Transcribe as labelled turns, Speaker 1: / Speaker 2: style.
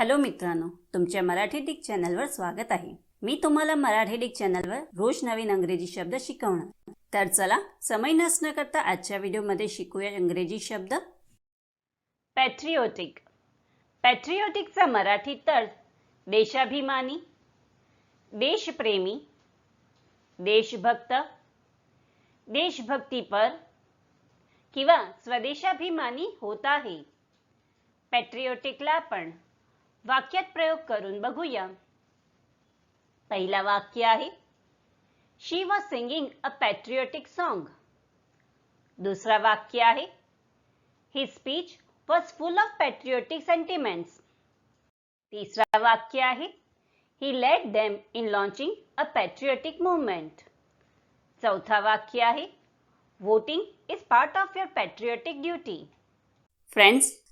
Speaker 1: Hello मित्रांनो तुमच्या Marathi Dick चॅनलवर स्वागत आहे. मी तुम्हाला मराठी डिक चॅनलवर रोज नवीन अंग्रेजी शब्द शिकवणार. तर चला समय नसणं करता आजच्या व्हिडिओमध्ये शिकूया इंग्रजी शब्द. पॅट्रिओटिक पॅट्रिओटिकचा मराठी तर देशाभिमानी देशप्रेमी देशभक्त देशभक्तीपर किंवा स्वदेशाभिमानी होत आहे. पॅट्रिओटिकला आपण वाक्यात प्रयोग करून बघूया. पहिला वाक्य आहे she was singing a patriotic song दुसरा वाक्य आहे his speech was full of patriotic sentiments तिसरा वाक्य आहे he let them in launching a patriotic movement चौथा वाक्य आहे voting is part of your patriotic duty friends